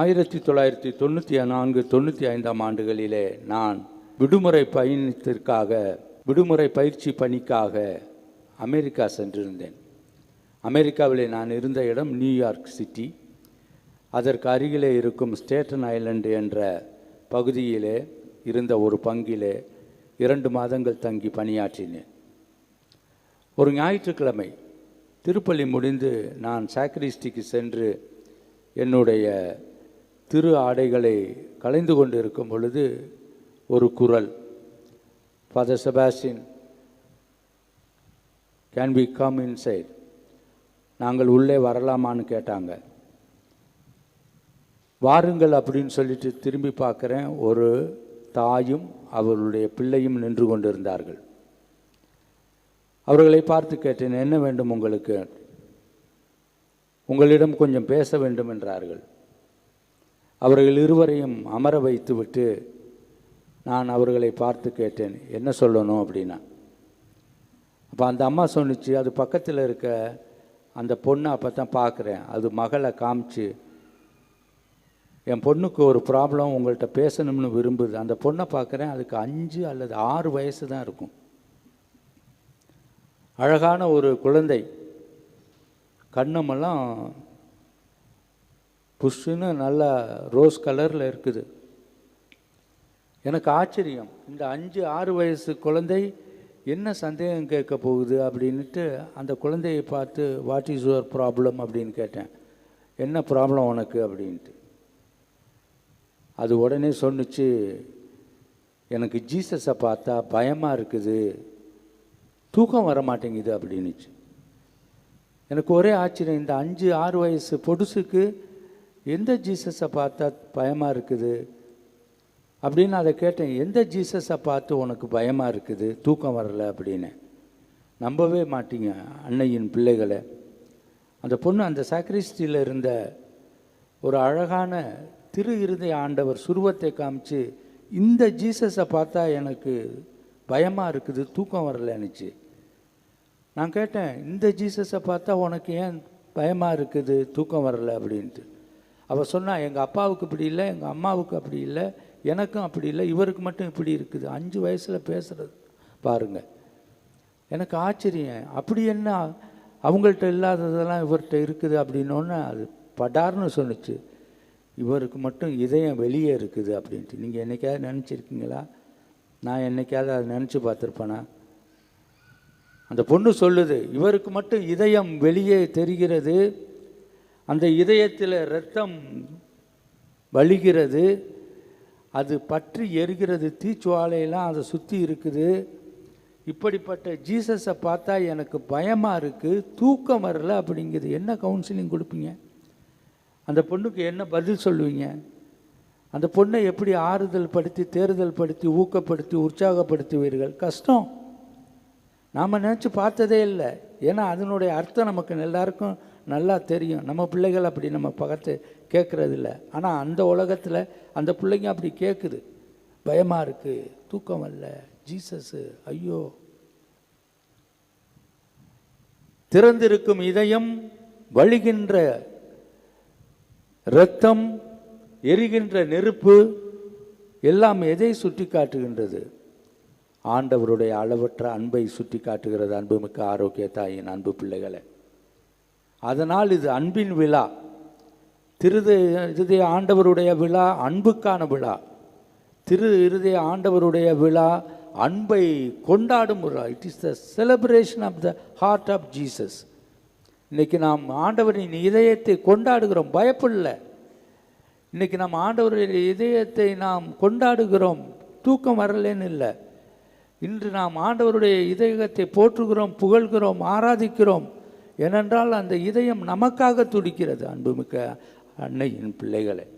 ஆயிரத்தி தொள்ளாயிரத்தி தொண்ணூற்றி நான்கு தொண்ணூற்றி ஐந்தாம் ஆண்டுகளிலே நான் விடுமுறை பயணத்திற்காக விடுமுறை பயிற்சி பணிக்காக அமெரிக்கா சென்றிருந்தேன். அமெரிக்காவில் நான் இருந்த இடம் நியூயார்க் சிட்டி. அதற்கு அருகிலே இருக்கும் ஸ்டேட்டன் ஐலண்டு என்ற பகுதியிலே இருந்த ஒரு பங்கிலே இரண்டு மாதங்கள் தங்கி பணியாற்றினேன். ஒரு ஞாயிற்றுக்கிழமை திருப்பள்ளி முடிந்து நான் சாக்ரிஸ்டிக்கு சென்று என்னுடைய திரு ஆடைகளை கலைந்து கொண்டு இருக்கும் பொழுது ஒரு குரல். Father Sebastian can be come inside நாங்கள் உள்ளே வரலாமான்னு கேட்டாங்க. வாருங்கள் அப்படின்னு சொல்லிட்டு திரும்பி பார்க்குறேன். ஒரு தாயும் அவர்களுடைய பிள்ளையும் நின்று கொண்டிருந்தார்கள். அவர்களை பார்த்து கேட்டேன் என்ன வேண்டும் உங்களுக்கு? உங்களிடம் கொஞ்சம் பேச வேண்டும் என்றார்கள். அவர்கள் இருவரையும் அமர வைத்துவிட்டு நான் அவர்களை பார்த்து கேட்டேன் என்ன சொல்லணும்? அப்படின்னா. அப்போ அந்த அம்மா சொன்னிச்சு அது பக்கத்தில் இருக்க அந்த பொண்ணை அப்போ தான் பார்க்குறேன் அது மகளை காமிச்சு என் பொண்ணுக்கு ஒரு ப்ராப்ளம் உங்கள்கிட்ட பேசணும்னு விரும்புது. அந்த பொண்ணை பார்க்குறேன் அதுக்கு அஞ்சு அல்லது ஆறு வயசு தான் இருக்கும். அழகான ஒரு குழந்தை. கண்ணமெல்லாம் புஷ்ஷுன்னு நல்லா ரோஸ் கலரில் இருக்குது. எனக்கு ஆச்சரியம். இந்த அஞ்சு ஆறு வயசு குழந்தை என்ன சந்தேகம் கேட்க போகுது அப்படின்ட்டு அந்த குழந்தையை பார்த்து வாட் இஸ் யுவர் ப்ராப்ளம் அப்படின்னு கேட்டேன். என்ன ப்ராப்ளம் உனக்கு? அப்படின்ட்டு. அது உடனே சொன்னுச்சு எனக்கு ஜீசஸை பார்த்தா பயமாக இருக்குது. தூக்கம் வர மாட்டேங்குது அப்படின்னுச்சு. எனக்கு ஒரே ஆச்சரியம். இந்த அஞ்சு ஆறு வயசு பொடுசுக்கு எந்த ஜீசஸை பார்த்தா பயமாக இருக்குது? அப்படின்னு அதை கேட்டேன் எந்த ஜீசஸை பார்த்து உனக்கு பயமாக இருக்குது? தூக்கம் வரல அப்படின்னு. நம்பவே மாட்டீங்க அன்னையின் பிள்ளைகளை. அந்த பொண்ணு அந்த சாக்ரிஸ்டியில் இருந்த ஒரு அழகான திரு இருதய ஆண்டவர் சுருவத்தை காமிச்சு இந்த ஜீசஸை பார்த்தா எனக்கு பயமாக இருக்குது தூக்கம் வரலன்னுச்சு. நான் கேட்டேன் இந்த ஜீசஸை பார்த்தா உனக்கு ஏன் பயமாக இருக்குது தூக்கம் வரலை அப்படின்ட்டு. அவள் சொன்னா எங்கள் அப்பாவுக்கு இப்படி இல்லை எங்கள் அம்மாவுக்கு அப்படி இல்லை எனக்கும் அப்படி இல்லை இவருக்கு மட்டும் இப்படி இருக்குது. அஞ்சு வயசில் பேசுகிறது பாருங்க. எனக்கு ஆச்சரியம். அப்படி என்ன? அவங்கள்ட்ட இல்லாததெல்லாம் இவர்கிட்ட இருக்குது அப்படின்னோன்னு அது படார்னு சொன்னுச்சு. இவருக்கு மட்டும் இதயம் வெளியே இருக்குது அப்படின்ட்டு. நீங்கள் என்னைக்காவது நினச்சிருக்கீங்களா? நான் என்னைக்காவது அதை நினச்சி பார்த்துருப்பேனா? அந்த பொண்ணு சொல்லுது இவருக்கு மட்டும் இதயம் வெளியே தெரிகிறது அந்த இதயத்தில் இரத்தம் வலிகிறது அது பற்றி எரிகிறது தீச்சுவாலையெல்லாம் அதை சுற்றி இருக்குது. இப்படிப்பட்ட ஜீசஸை பார்த்தா எனக்கு பயமாக இருக்குது தூக்கம் வரல அப்படிங்கிறது என்ன கவுன்சிலிங் கொடுப்பீங்க? அந்த பொண்ணுக்கு என்ன பதில் சொல்லுவீங்க? அந்த பொண்ணை எப்படி ஆறுதல் படுத்தி தேறுதல் படுத்தி ஊக்கப்படுத்தி உற்சாகப்படுத்துவீர்கள்? கஷ்டம். நாம் நினச்சி பார்த்ததே இல்லை. ஏன்னா அதனுடைய அர்த்தம் நமக்கு எல்லாருக்கும் நல்லா தெரியும். நம்ம பிள்ளைகள் அப்படி நம்ம பக்கத்து கேட்குறது இல்லை ஆனால் அந்த உலகத்தில் அந்த பிள்ளைங்க அப்படி கேட்குது பயமாக இருக்குது தூக்கம் வரல. ஜீசஸ்ஸு ஐயோ. திறந்திருக்கும் இதயம் வழிகின்ற இரத்தம் எரிகின்ற நெருப்பு எல்லாம் எதை சுட்டி காட்டுகின்றது ஆண்டவருடைய அளவற்ற அன்பை சுட்டி காட்டுகிறது அன்புமிக்க ஆரோக்கிய தாயின் அன்பு பிள்ளைகளை. அதனால் இது அன்பின் விழா. திருது இருதய ஆண்டவருடைய விழா அன்புக்கான விழா. திரு இருதய ஆண்டவருடைய விழா அன்பை கொண்டாடும் விழா it is the celebration of the heart of Jesus இன்றைக்கி நாம் ஆண்டவரின் இதயத்தை கொண்டாடுகிறோம். பயப்படல இன்றைக்கி நாம் ஆண்டவருடைய இதயத்தை நாம் கொண்டாடுகிறோம். தூக்கம் வரலன்னு இல்லை. இன்று நாம் ஆண்டவருடைய இதயத்தை போற்றுகிறோம் புகழ்கிறோம் ஆராதிக்கிறோம். ஏனென்றால் அந்த இதயம் நமக்காக துடிக்கிறது அன்புமிக்க அன்னையின் பிள்ளைகளை.